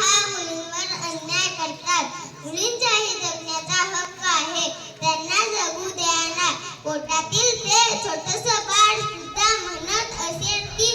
हा मुलींवर अन्याय करतात. मुलींचाही जगण्याचा हक्क आहे. त्यांना जगू द्या ना. पोटातील ते छोटस बाळ सुद्धा म्हणत असेल की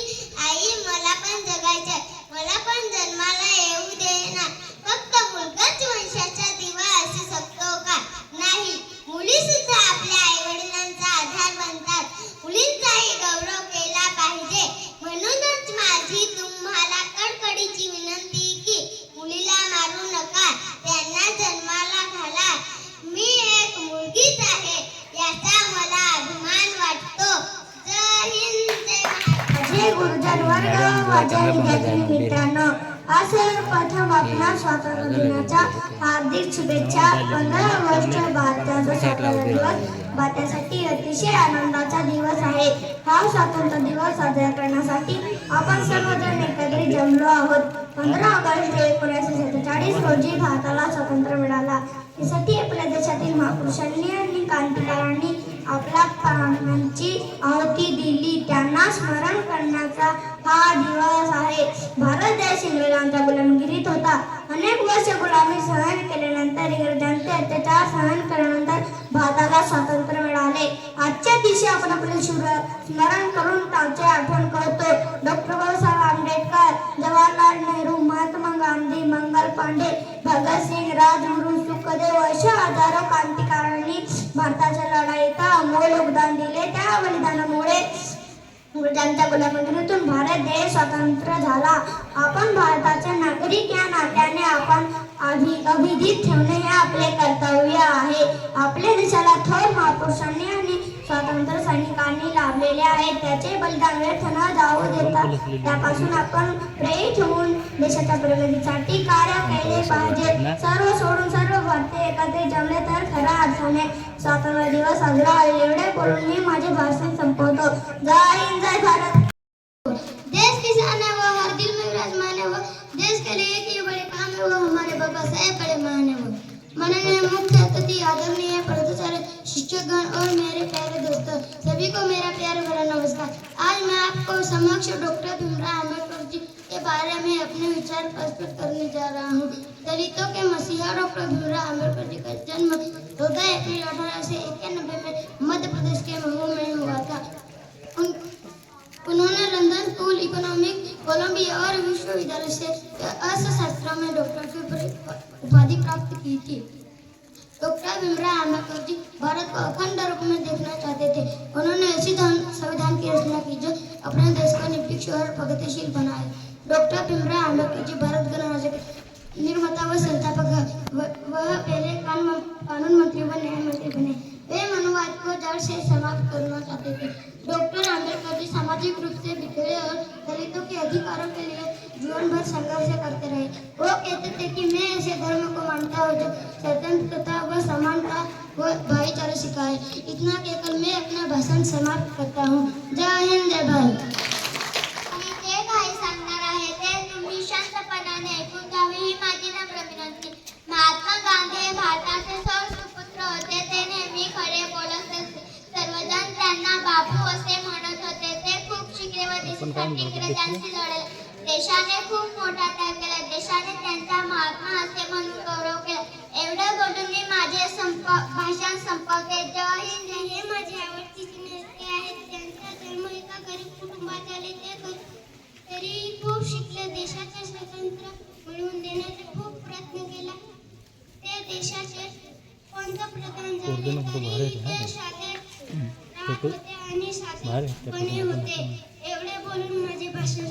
स्वातंत्र्य दिनाच्या हार्दिक शुभेच्छा. पंधरा ऑगस्ट भारताचा स्वातंत्र्य दिवस. भारतासाठी अतिशय आनंदाचा दिवस आहे. हा स्वातंत्र्य दिवस साजरा करण्यासाठी आपण सर्वजण एकत्रित जमलो आहोत. पंधरा ऑगस्ट एकोणीसशे सत्तेचाळीस रोजी भारताला स्वातंत्र्य मिळाला. यासाठी आपल्या देशातील महापुरुषांनी आणि क्रांतिकारांनी आपल्या प्राणांची आहुती दिली. त्यांना स्मरण करण्याचा हा दिवस आहे. भारत देश इंग्रजांच्या गुलामगिरीत होता. अनेक वर्ष गुलामी सहन केल्यानंतर इंग्रजांचे अत्याचार सहन केल्यानंतर भारताला स्वातंत्र्य मिळाले. आजच्या दिवशी आपण आपले शूर स्मरण करून त्यांची आठवण करतो. डॉक्टर बाबासाहेब आंबेडकर जवाहरलाल नेहरू महात्मा गांधी मंगल पांडे भगतसिंग राजगुरू सुखदेव अशा हजारो क्रांतिकारांनी भारताच्या लढाईत अमोल योगदान दिले त्या बलिदानामुळे. त्यांच्या गुलामगिरीतून भारत देश स्वतंत्र झाला. आपण भारताचे नागरिक या नात्याने आपण अभि अभिजित ठेवणे हे आपले कर्तव्य आहे. आपल्या देशाला थोर महापुरुषांनी आणि स्वातंत्र्य सैनिकांनी लाभलेले आहे. त्याचे बलिदान व्यर्थ न जाऊ देता. त्यापासून आपण प्रेरित होऊन देशाच्या प्रगतीसाठी कार्य केले पाहिजे. सर्व सोडून सर्व भारतीय एकत्रित जमले तर खऱ्या अर्थाने स्वातंत्र्य दिवस साजरा होईल. एवढे बोलून मी माझे भाषण संपवतो. जय हिंद जय भारत. देश किसान है वो हर दिल में विराजमान है वो देश के लिए किए बड़े काम है वो बाबा साहेब बड़े महान है वो माननीय मुख्य अतिथि आदरणीय प्रदूषण शिक्षकगण और मेरे प्यारे दोस्तों सभी को मेरा प्यार भरा नमस्कार आज मैं आपको समक्ष डॉक्टर भीमराव अंबेडकर जी के बारे में अपने विचार प्रस्तुत करने जा रहा हूँ दलितों के मसीहा डॉक्टर भीमराव अंबेडकर जी का जन्म चौदह अप्रैल अठारह से इक्यानबे में मध्य प्रदेश के महू में हुआ था उन उन्होंने लंदन स्कूल इकोनॉमिक कोलंबिया और विश्वविद्यालय से अर्थशास्त्र में डॉक्टर की उपाधि प्राप्त की थी। डॉक्टर भीमराव अंबेडकर जी भारत को अखंड रूप में देखना चाहते थे। उन्होंने ऐसी संविधान की रचना की जो अपने देश को निरपेक्ष और प्रगतिशील बनाए। डॉक्टर भीमराव अंबेडकर जी भारत गणराज्य के निर्माता व संस्थापक वह पहले कानून कानून मंत्री व न्याय मंत्री बने। वे मनुवाद को जड़ से समाप्त करना चाहते थे। डॉक्टर अंबेडकर जी सामाजिक रूप से बिखरे और दलितों के अधिकारों के लिए जीवन भर संघर्ष करते रहे। वो कहते थे कि मैं ऐसे धर्म को मानता हूँ जो स्वतंत्रता व समानता व भाईचारा सिखाए। इतना कहकर मैं अपना भाषण समाप्त करता हूँ। जय हिंद जय भारत। महात्मा गांधी हे भारताचे सुपुत्र होते ते नेहमी खरे बोलत सर्वजण त्यांना बापू असे म्हणत होते ते खूप शिकले व देशासाठी इंग्रजांशी लढले देशाने खूप मोठा त्याग केला. देशाने त्यांचा महात्मा असे म्हणून गौरव केला. एवढं बोलून मी माझे संप भाषण संपवते. जय हिंद. हे माझे आवडतीचे नेते आहेत त्यांचा जन्म एका गरीब कुटुंबात झाले ते तरी खूप शिकले. देशाचे स्वातंत्र्य मिळवून देण्याचा खूप प्रयत्न केला. ते देशाचे पंतप्रधान झाले? तरी ते? राहत होते आणि साधेपणे होते. बोलून माझे भाषण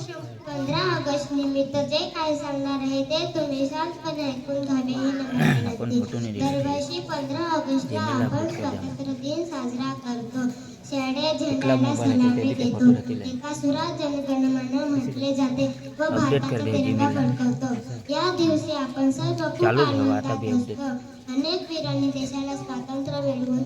पंधरा ऑगस्ट निमित्त जे काही सांगणार आहे ते तुम्ही शांतपणे ऐकून घ्यावे ही दरवर्षी पंधरा ऑगस्टला आपण स्वातंत्र्य दिन साजरा करतो. शाळे झेंड्याला सलामी देतो. एका सुरात जनगणमन म्हटले जाते व भारताचा तिरंगा फडकवतो. या दिवशी आपण सर्व खूप आनंदात असतो अनेक वीरांनी देशाला स्वातंत्र्य मिळवून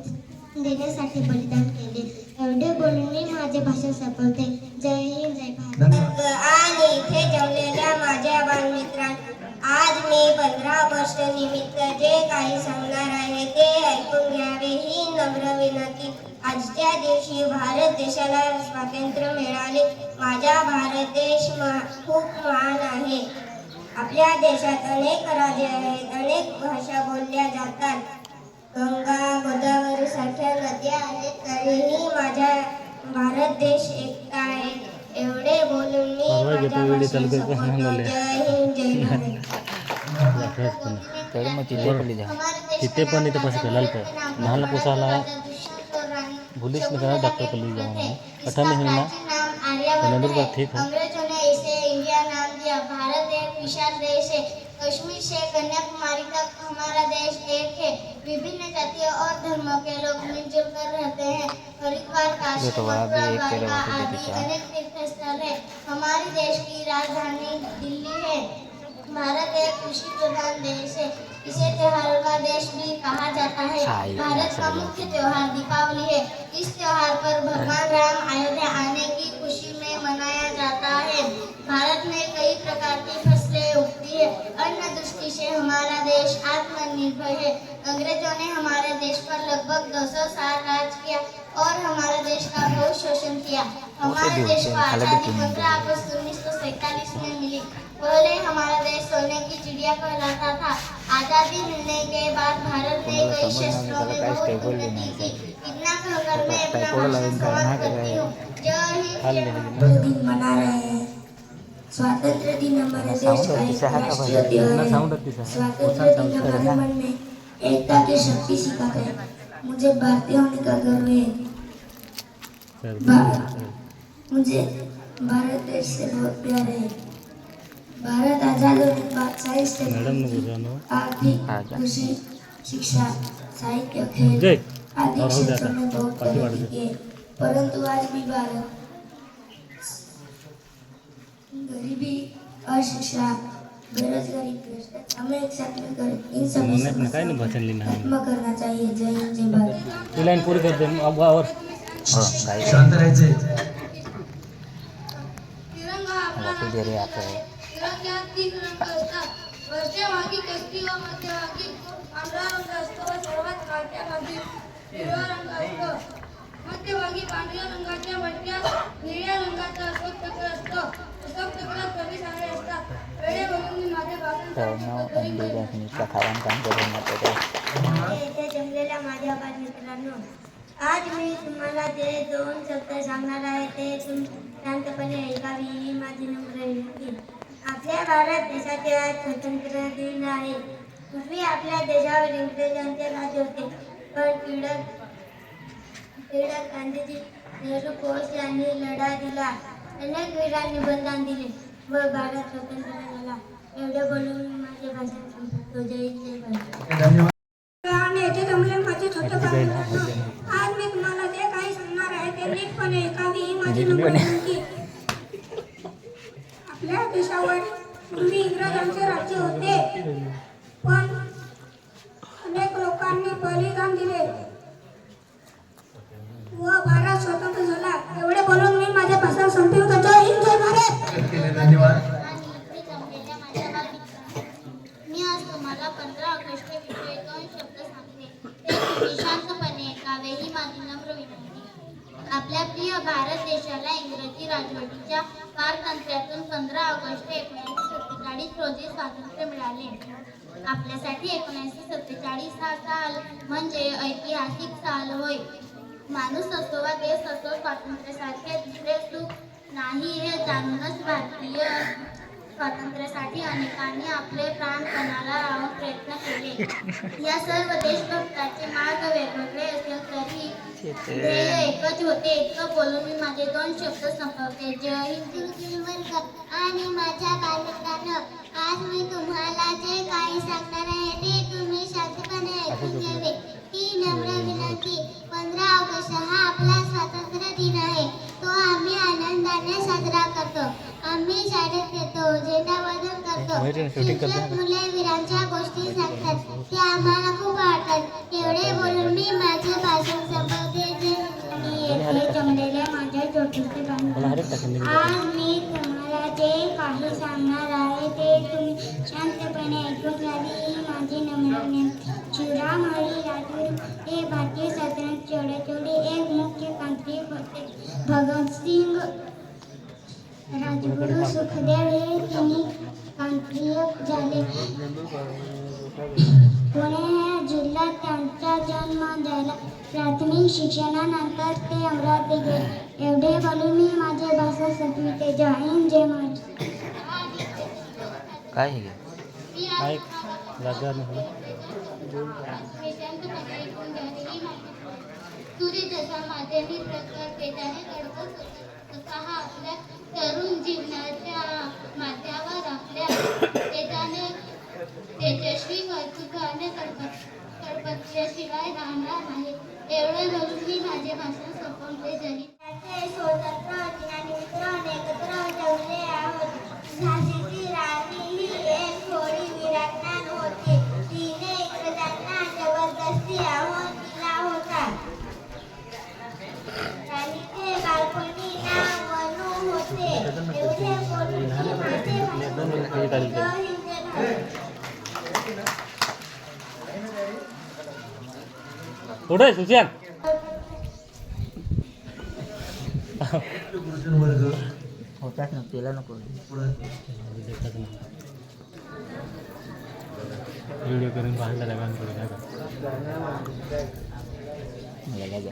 देण्यासाठी बलिदान केले. एवढे बोलून मी माझे भाषण संपवते. जय हिंद जय भारत. आणि इथे जमलेल्या माझ्या बालमित्रांनो आज मी पंधरा ऑगस्ट निमित्त जे काही सांगणार आहे ते ऐकून घ्यावे. ही नम्र विनंती. आजच्या दिवशी भारत देशाला स्वातंत्र्य मिळाले. माझा भारत देश महा- खूप महान आहे. आपल्या देशात अनेक राज्य आहेत अनेक भाषा बोलल्या जातात. गंगा गोदावरी सारख्या नद्या आहेत तरीही माझ्या भारत देश एकता आहे एवढे बोलून मी तिथे पण इथे पैसे घालायला पाहिजे लहान पोसाला भूलिश में जाना डॉक्टर को ले अठा में हिलना नंदर का ठीक है भारत एक विशाल देश है कश्मीर से कन्याकुमारी तक हमारा देश एक है विभिन्न जातियों और धर्मों के लोग मिलजुल कर रहते हैं। हरिद्वार काशी पे आदि अनेक तीर्थ स्थल है। हमारे देश की राजधानी दिल्ली है। भारत एक कृषि प्रधान देश है। इसे त्योहारों का देश भी कहा जाता है। भारत का मुख्य त्योहार दीपावली है। इस त्योहार पर भगवान राम अयोध्या आने की खुशी में मनाया जाता है। भारत में कई प्रकार की फ़सलें उगती है। अन्न दृष्टि से हमारा देश आत्मनिर्भर है। अंग्रेज़ों ने हमारे देश पर लगभग 200 साल राज किया और हमारे देश का बहुत शोषण किया। हमारे देश को आज़ादी पंद्रह अगस्त उन्नीस सौ सैतालीस में मिली। पहले हमारा देश सोने की चिड़िया कहलाता था। आज़ादी मिलने के बाद भारत ने कई समझ में बहुत उन्नति की। इतना कहकर मैं अपना भाषण समाप्त करती हूँ। जय हिंद। स्वातंत्र्य दिन मना रहे हैं। સ્વાતંત્ર્ય દિન અમારા દેશ का एक राष्ट्रीय त्यौहार है। स्वातंत्र दिन हमारे मन में एकता की शक्ति सिखाता है। मुझे भारतीय होने का गर्व है। मुझे भारत देश से बहुत प्यार है। भारत आज़ाद होने के बाद सारी आर्थिक कृषि शिक्षा साहित्य खेल आदि क्षेत्रों में बहुत तरक्की है। परंतु आज भी भारत चाहिए जय हिंद जय भारत. ये लाइन पूरी कर दे अब और हो काही शांत राहायचे रे आता है मध्यभागी केसरी व मध्यभागी पांढरा रंग असतो व सर्वात भागी हिरवा रंग असतो. मध्यभागी पांढऱ्या रंगाच्या मटक्यात निळ्या रंगाचा अशोक चक्र असतो. अशोक चक्रात कवी झाडे असतात. वेळे बघून मी माझे भाषण काम जमलेल्या माझ्या पाच मित्रांनो आज मी तुम्हाला जे दोन शब्द सांगणार आहे ते तुम शांतपणे ऐकावी ही माझी नम्र विनंती. आपल्या भारत देशाचे आज स्वतंत्र दिन आहे. पूर्वी आपल्या देशावर इंग्रजांचे राज्य होते. पण टिळक टिळक गांधीजी नेहरू बोस यांनी लढा दिला अनेक वीरांनी बलिदान दिले व भारत स्वतंत्र झाला एवढे बोलून माझे भाषण संपवतो जय जय भारत धन्यवाद आणि येथे जमले माझे छोटे. आज मी तुम्हाला जे काही सांगणार आहे ते नीटपणे ऐकावी ही माझी. नम्र राजवटीच्या कारतंत्र्यातून पंधरा ऑगस्ट एकोणीसशे सत्तेचाळीस रोजी स्वातंत्र्य मिळाले. आपल्यासाठी एकोणीसशे सत्तेचाळीस हा साल म्हणजे ऐतिहासिक साल होय. माणूस असो वा देश असो स्वातंत्र्यासारखे दुसरे सुख नाही हे जाणूनच भारतीय स्वातंत्र्यासाठी अनेकांनी आपले प्राण पणाला लावून प्रयत्न केले या सर्व देशभक्ताचे मार्ग वेगवेगळे असले तरी ध्येय एकच होते इतकं बोलून मी माझे दोन शब्द संपवते जय हिंद आणि माझ्या बालमित्रांनो आज आम्ही शाळेत येतो झेंडावंदन करतो. माहिती आहे ना, shooting करतो. शिक्षक मुले वीरांच्या गोष्टी सांगतात. ते आम्हाला खूप आवडतात. एवढे बोलून मी माझे भाषण संपवते. जे येथे जमलेल्या माझ्या छोटीचे मला हरेक टाकून बांधव आज मी तुम्हाला जे काही सांगणार आहे ते तुम्ही शांतपणे ऐकून घ्यावी. ही माझी नम्र शिवराम हरी राजगुरू हे भारतीय स्वातंत्र्य चळवळीचे एक मुख्य तांत्रिक होते. भगतसिंग राजगुरू सुखदेव हे? तिन्ही क्रांतीय झाले पुणे जिल्ह्यात त्यांचा जन्म झाला प्राथमिक शिक्षणानंतर ते अमरावती गेले एवढे बोलून मी माझे भाषण संपविते जय हिंद जय महाराष्ट्र काय हे जागा नाही सूर्य जसा माध्यमिक प्रकाश वेगाने घडत होता तसा हा पुढे सुशांत. होताच ना तिला नको. व्हिडिओ करून काय का मला काय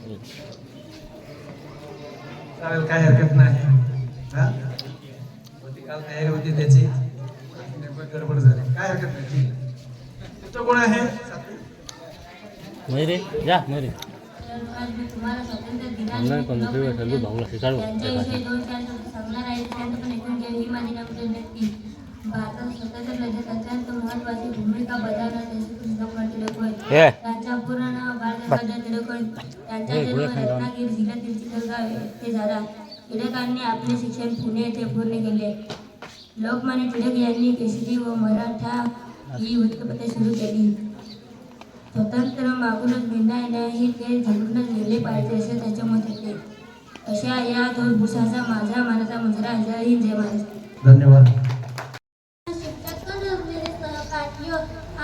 चालेल काय हरकत नाही. हा? होती काल तयारी होती त्याची. गडबड झाली. काय हरकत नाही. तो है मयूरी जा मयूरी आमदार पंधरा वर्षांनी भाऊला स्वीकारव भारतात स्वतंत्र प्रजासत्ताक तो महत्वाची भूमिका बजावण्यासाठी जिल्ह्यातील चिखलगाव येथे झाला. टिळकांनी आपले शिक्षण पुणे येथे पूर्ण केले. लोकमान्य टिळक यांनी केसरी व मराठा ही वृत्तपत्रे सुरू केली. स्वतंत्र मागूनच भिन्न ही ते झगडूनच गेले पाहिजे असे त्याचे मत होते अशा या दोन भूषाचा माझा मनाचा मुजरा जय हिंद जय महाराष्ट्र. धन्यवाद.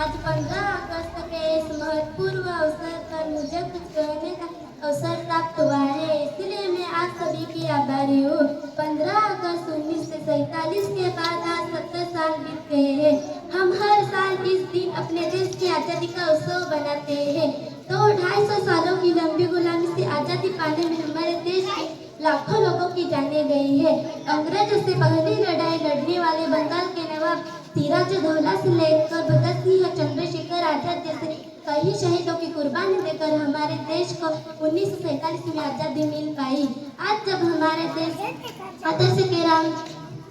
आज 15 अगस्त के इस महत्त्वपूर्ण अवसर पर मुझे कुछ कहने का अवसर प्राप्त हुआ है इसलिए मैं आप सभी की आभारी हूँ 15 अगस्त उन्नीस सौ सैतालीस के बाद आज सत्तर साल बीत गए हैं. हम हर साल इस दिन अपने देश की आज़ादी का उत्सव बनाते हैं। तो ढाई सौ सालों की लंबी गुलामी से आज़ादी पाने में हमारे देश के लाखों लोगों की जाने गई है। अंग्रेज़ों से पहली लड़ाई लड़ने वाले बंगाल के नवाब सिराजुद्दौला से लेकर भगत सिंह और चंद्रशेखर आज़ाद जैसे कई शहीदों की कुर्बानी देकर हमारे देश को उन्नीस में आज़ादी मिल पाई। आज जब हमारे देश आदर्श के राम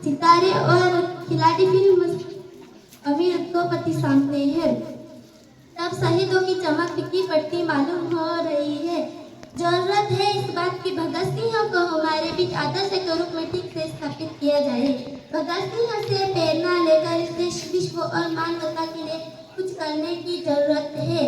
सितारे और खिलाड़ी फ़िल्म अमीर उद्योगपति सामने है। तब शहीदों की चमक फीकी पड़ती मालूम हो रही है। ज़रूरत है इस बात की। भगत सिंह को हमारे बीच आदर्श के रूप में ठीक से स्थापित किया जाए। भगत सिंह से प्रेरणा लेकर इस देश, विश्व और मानवता के लिए कुछ करने की ज़रूरत है।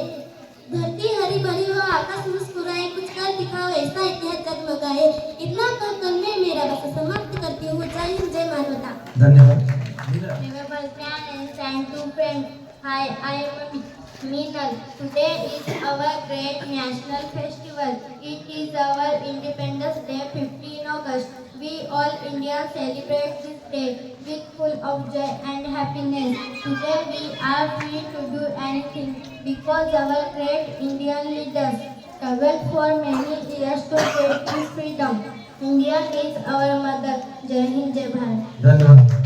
धरती हरी भरी हो, आकाश मुस्कुराए, कुछ कर दिखाओ, ऐसा इतिहास जगमगाए। इतना कहकर मैं मेरा बस समाप्त करती हूँ। जय हिंद, जय मानवता। धन्यवाद। Remember plan and time to friend. Hi, I am Meenal. Today is our great national festival. It is our Independence Day, 15 August. We all Indians celebrate this day with full of joy and happiness. Today we are free to do anything because our great Indian leaders struggled for many years to get this freedom. India is our mother. Jai Hind, Jai Bharat.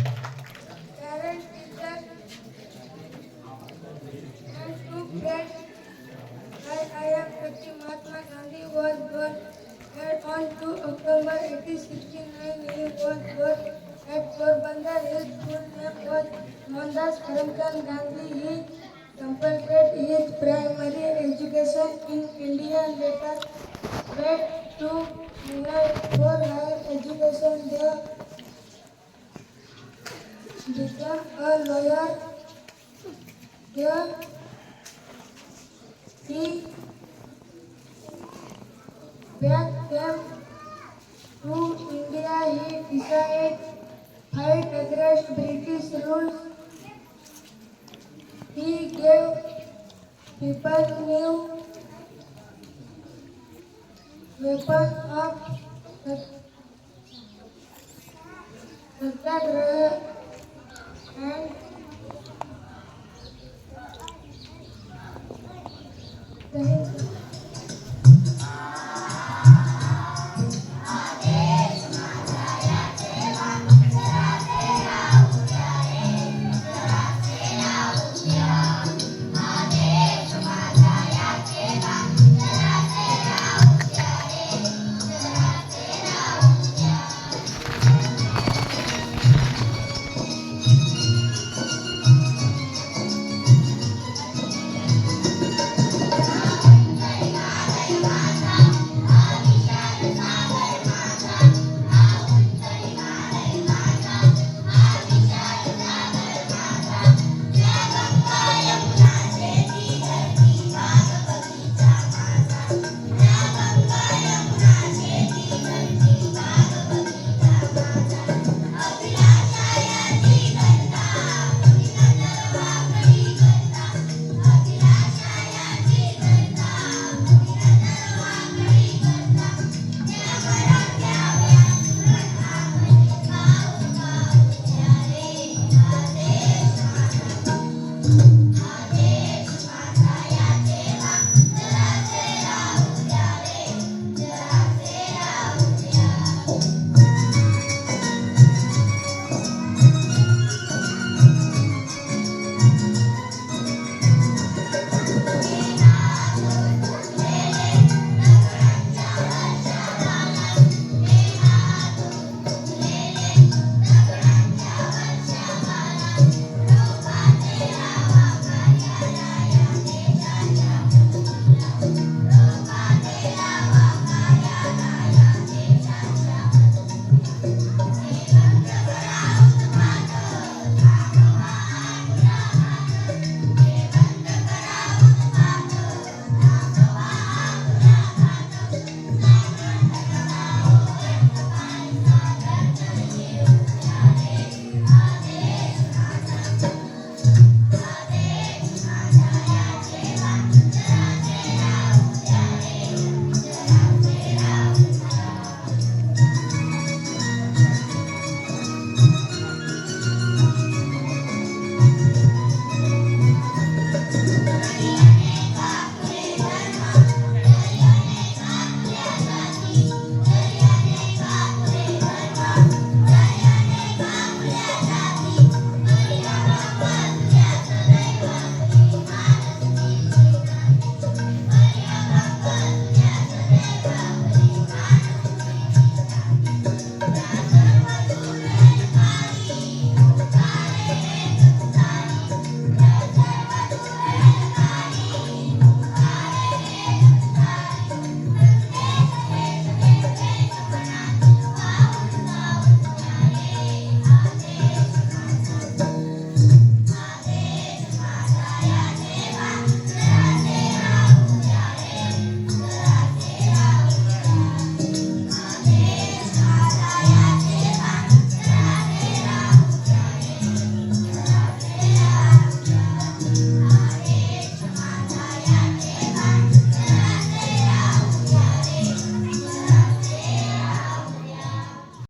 three, back them to India he decided fight against British rules. He gave people new weapons of satyagraha and